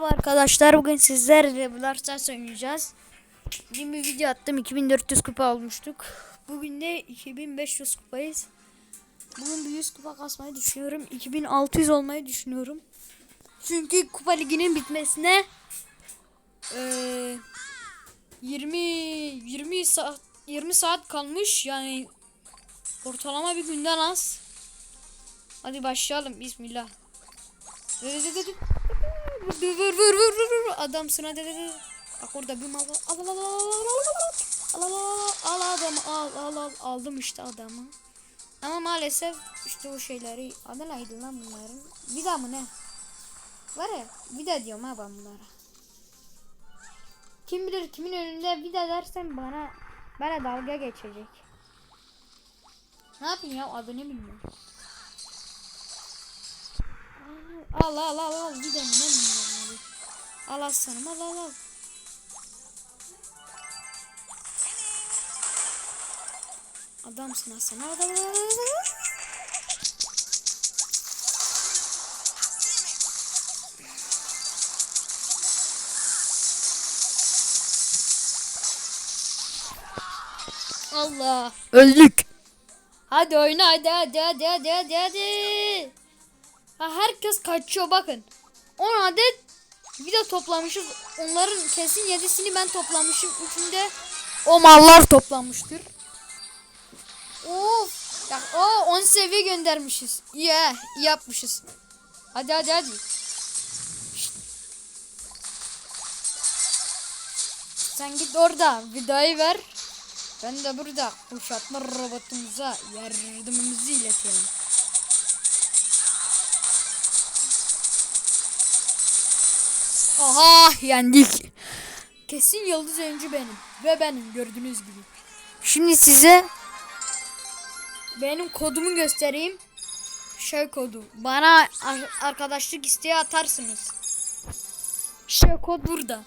Merhaba arkadaşlar bugün sizlerle Brawl Stars oynayacağız. Dün bir video attım 2400 kupa olmuştuk. Bugün de 2500 kupayız. Bugün bir 100 kupa kasmayı düşünüyorum. 2600 olmayı düşünüyorum. Çünkü kupa liginin bitmesine eee 20 20 saat 20 saat kalmış. Yani ortalama bir günden az. Hadi başlayalım bismillah. Vur vur vur vur vur vur vur adamsın hadi hadi. Bak orada bir mal var. Al al al al al al al al al al adamı al al al aldım işte adamı. Ama maalesef işte o şeyleri adı neydi lan bunların? Vida mı ne? Var ya vida diyorum ha ben bunlara. Kim bilir kimin önünde vida dersen bana bana dalga geçecek. Ne yapayım ya adını bilmiyorum. Al al al al ne bilmiyorum hadi. Al aslanım al al al. Adamsın aslan al al al, al. Allah. Öldük. Hadi oyna hadi hadi hadi hadi hadi hadi. Ha, herkes kaçıyor bakın. 10 adet video toplamışız. Onların kesin 7'sini ben toplamışım. Üçünde o mallar toplamıştır. Of. Ya, o 10 seviye göndermişiz. İyi he, iyi yapmışız. Hadi hadi hadi. Şşt. Sen git orada vidayı ver. Ben de burada kuşatma robotumuza yardımımızı iletelim. Aha yendik. Kesin yıldız öncü benim. Ve benim gördüğünüz gibi. Şimdi size benim kodumu göstereyim. Şey kodu. Bana ar- arkadaşlık isteği atarsınız. Şey kod burada.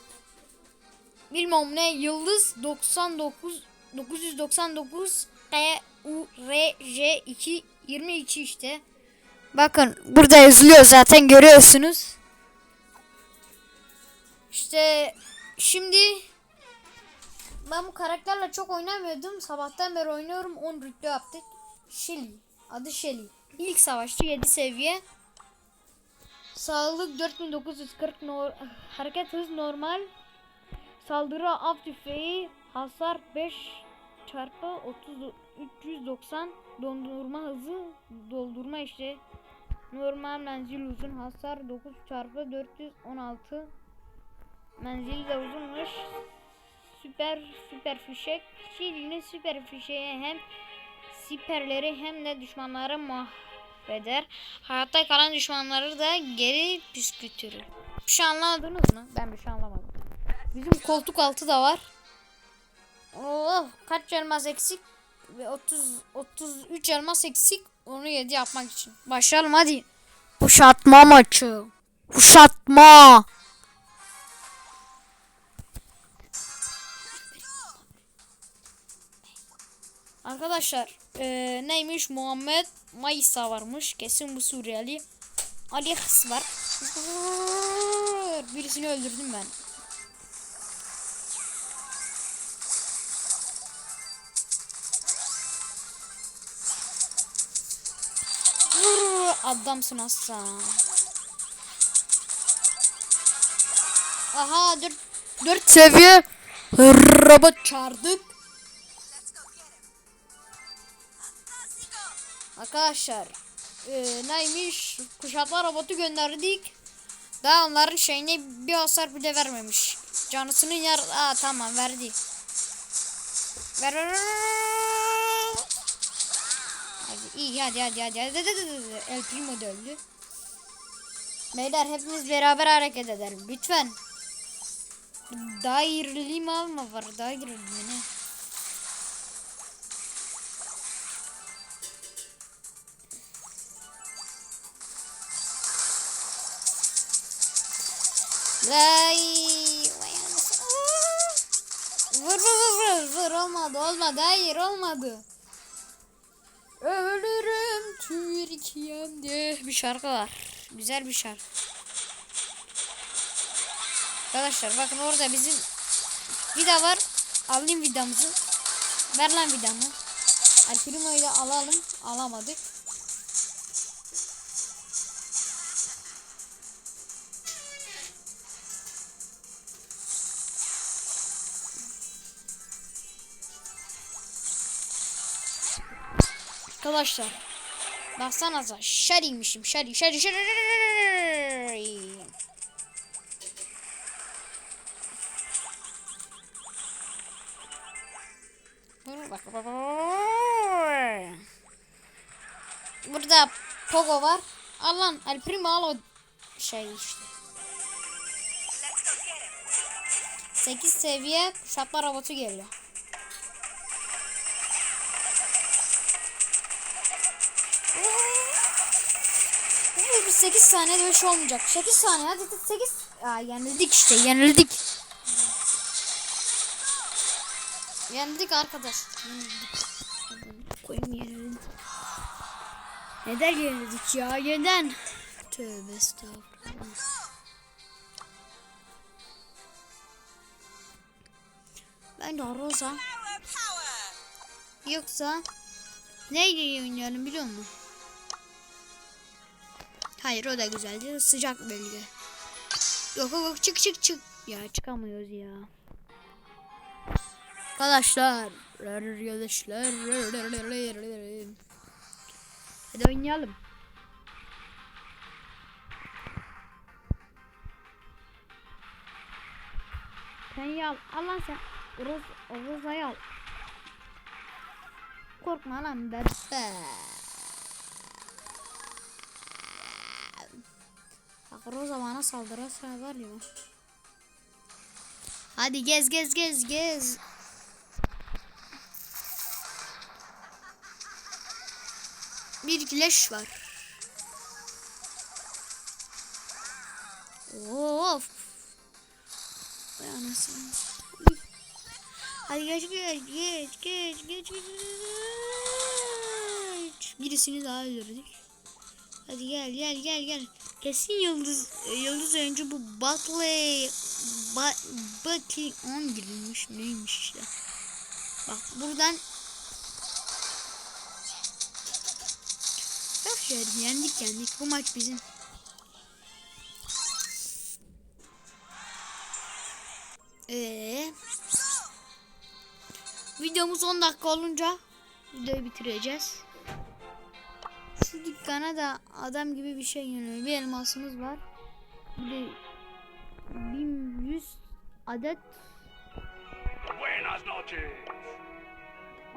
Bilmem ne yıldız 99 999 T U R J 2 22 işte. Bakın burada yazılıyor zaten görüyorsunuz. İşte şimdi ben bu karakterle çok oynamıyordum. Sabahtan beri oynuyorum. 10 rütbe yaptık. Shelly. Adı Shelly. İlk savaşçı 7 seviye. Sağlık 4940 nor hareket hız normal. Saldırı av tüfeği hasar 5 çarpı 30 390 dondurma hızı doldurma işte normal menzil uzun hasar 9 çarpı 416 Menzili de uzunmuş. Süper süper fişek. Şirin'in süper fişeği hem siperleri hem de düşmanları mahveder. Hayatta kalan düşmanları da geri püskürtür. Bir şey anladınız mı? Ben bir şey anlamadım. Bizim koltuk altı da var. Oh kaç elmas eksik? Ve 30 33 elmas eksik. Onu 7 yapmak için. Başlayalım hadi. Kuşatma maçı. Kuşatma. Arkadaşlar eee, neymiş Muhammed Maysa varmış. Kesin bu Suriyeli. Ali Hıs var. Birisini öldürdüm ben. Adamsın aslan. Aha 4 4 seviye robot çağırdık. Arkadaşlar e, neymiş kuşatma robotu gönderdik. Daha onların şeyine bir hasar bile vermemiş. Canısının yar Aa tamam verdi. Ver ver ver. Hadi iyi hadi hadi hadi hadi hadi hadi. El Primo da. Beyler hepimiz beraber hareket edelim lütfen. Dairli mal mı var? Dairli mi ne? Vay. Vay anasını. Vur vur vur vur olmadı olmadı hayır olmadı. Ölürüm Türkiye'mde bir şarkı var. Güzel bir şarkı. Arkadaşlar bakın orada bizim vida var. Alayım vidamızı. Ver lan vidamı. El Primo'yu alalım. Alamadık. Arkadaşlar baksanıza şeriymişim şeri şeri şeri Bak, bak. Burada Pogo var. Al lan El Primo al o şey işte. 8 seviye kuşatma robotu geliyor. 8 saniye böyle şey olmayacak. 8 saniye hadi 8. Aa yenildik işte yenildik. Yenildik arkadaş. Yenildik. Koyayım yenildik. Neden yenildik ya? Neden? Tövbe estağfurullah. Ben de Rosa. Yoksa neyle oynayalım biliyor musun? Hayır o da güzeldi. Sıcak bölge. Yok yok çık çık çık. Ya çıkamıyoruz ya. Arkadaşlar. Arkadaşlar. Hadi oynayalım. Sen al. Al lan sen. Roz, Roza'yı al. Korkma lan bebe. Roza bana saldırırsa var ya. Hadi gez gez gez gez. Bir kileş var. Of. Vay anasını. Hadi geç geç geç geç geç geç. Birisini daha öldürdük. Hadi gel gel gel gel. Kesin yıldız yıldız oyuncu bu Butley ba, Butley 10 girilmiş neymiş işte. Bak buradan şöyle yendik yendik bu maç bizim. Ee, videomuz 10 dakika olunca videoyu bitireceğiz. Şu dükkana da adam gibi bir şey geliyor. Bir elmasımız var. Bir de 1100 adet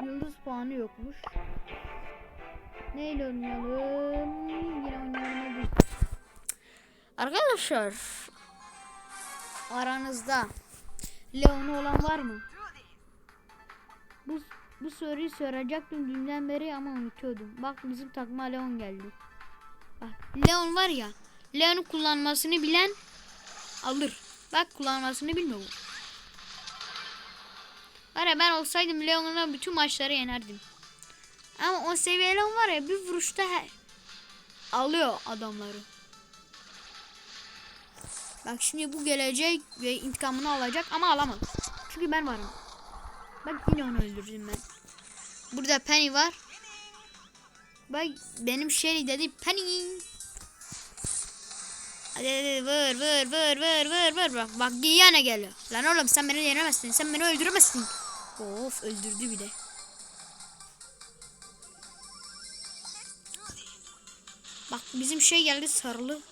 yıldız puanı yokmuş. Neyle oynayalım? Yine oynayalım. Arkadaşlar aranızda Leon'u olan var mı? Bu bu soruyu soracaktım dünden beri ama unutuyordum. Bak bizim takma Leon geldi. Bak Leon var ya. Leon'u kullanmasını bilen alır. Bak kullanmasını bilmiyor bu. Var ya ben olsaydım Leon'la bütün maçları yenerdim. Ama o seviye Leon var ya bir vuruşta alıyor adamları. Bak şimdi bu gelecek ve intikamını alacak ama alamaz. Çünkü ben varım. Bak yine onu öldürdüm ben. Burada Penny var. Bak benim Shelly dedi Penny. Hadi hadi vur vur vur vur vur vur. Bak, bak yine geliyor. Lan oğlum sen beni yenemezsin. Sen beni öldüremezsin. Of öldürdü bir de. Bak bizim şey geldi sarılı.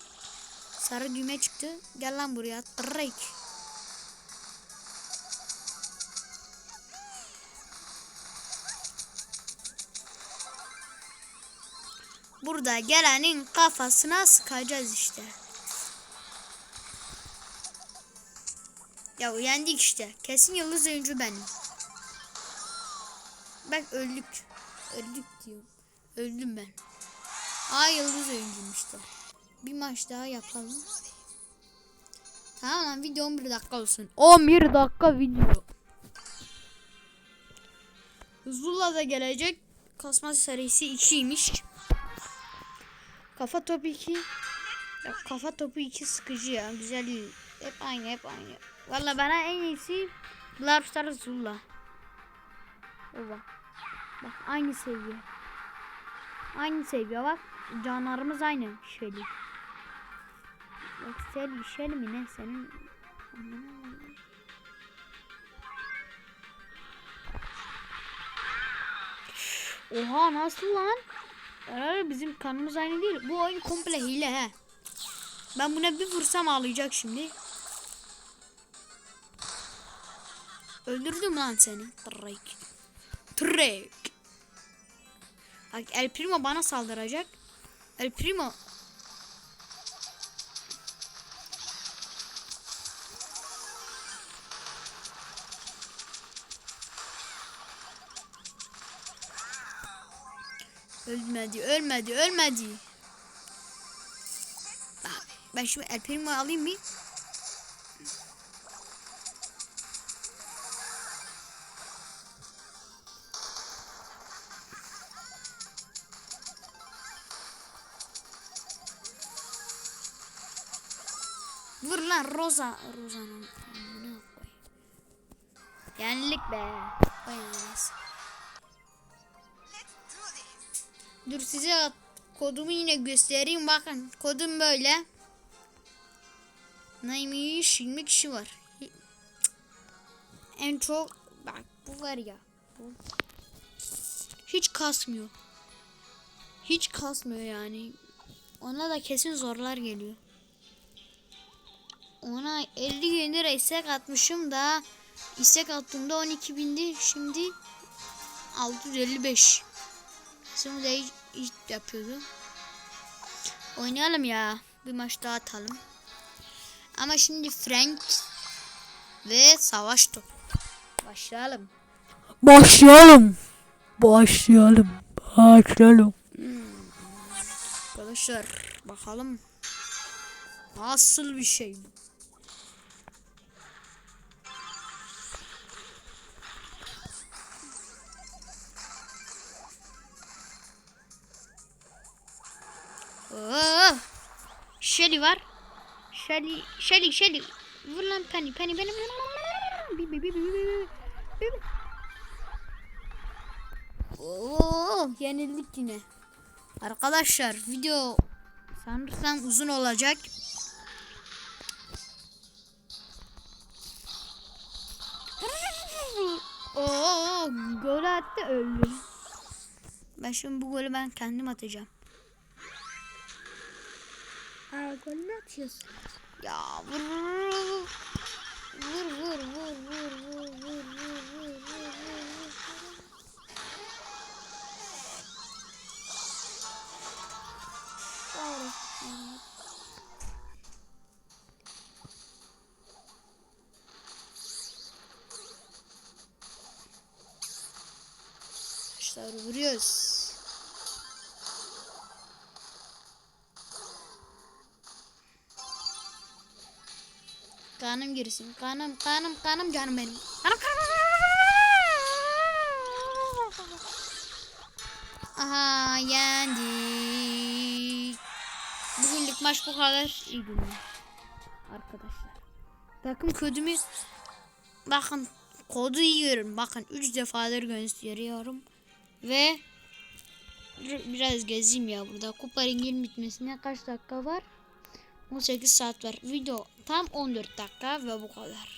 Sarı düğme çıktı. Gel lan buraya. Tırrek. Burada gelenin kafasına sıkacağız işte. Ya yendik işte. Kesin yıldız oyuncu benim. Bak öldük. Öldük diyorum. Öldüm ben. Aa yıldız oyuncuyum işte. Bir maç daha yapalım. Tamam video 11 dakika olsun. 11 dakika video. Zula da gelecek. Kasma serisi 2'ymiş. Kafa topu 2. Ya kafa topu 2 sıkıcı ya. Güzel değil. Hep aynı hep aynı. Valla bana en iyisi Brawl Stars Zula. Baba. Bak aynı seviye. Aynı seviye bak. Canlarımız aynı. Şöyle. Bak Shelly, Shelly mi ne senin? Oha nasıl lan? Herhalde bizim kanımız aynı değil. Bu oyun komple hile he. Ben buna bir vursam ağlayacak şimdi. Öldürdüm lan seni. Trek. Trek. Bak El Primo bana saldıracak. El Primo. Ölmedi, ölmedi, ölmedi. Bak, ben şimdi El Primo'yu alayım mı? Vur lan Rosa. Rosa'nın. Yenlik be. Vay anasını. Dur size kodumu yine göstereyim bakın. Kodum böyle. Neymiş? 20 kişi var. En çok bak bu var ya. Bu. Hiç kasmıyor. Hiç kasmıyor yani. Ona da kesin zorlar geliyor. Ona 50 gün lira istek atmışım da istek attığımda 12 bindi. Şimdi 655. De hiç, hiç yapıyordu. Oynayalım ya. Bir maç daha atalım. Ama şimdi Frank ve savaş topu. Başlayalım. Başlayalım. Başlayalım. Başlayalım. Arkadaşlar bakalım. Nasıl bir şey bu? Shelly var. Shelly, Shelly, Shelly. Vur lan Penny, Penny, Penny. Oo, yenildik yine. Arkadaşlar video sanırsam uzun olacak. Oo, gol attı öldü. Ben şimdi bu golü ben kendim atacağım. Aa, gol ne atıyorsun? Ya vur vur vur vur vur vur vur vur vur vur vur Arkadaşlar vuruyoruz. Kanım girsin. Kanım, kanım, kanım canım benim. Kanım, kanım. Aha yendik. Bugünlük maç bu kadar. İyi günler. Arkadaşlar. Takım kodumuz. Bakın kodu yiyorum. Bakın 3 defadır gösteriyorum. Ve biraz gezeyim ya burada. Kupa ringin bitmesine kaç dakika var? 18 saat var. Video tam 14 dakika ve bu kadar.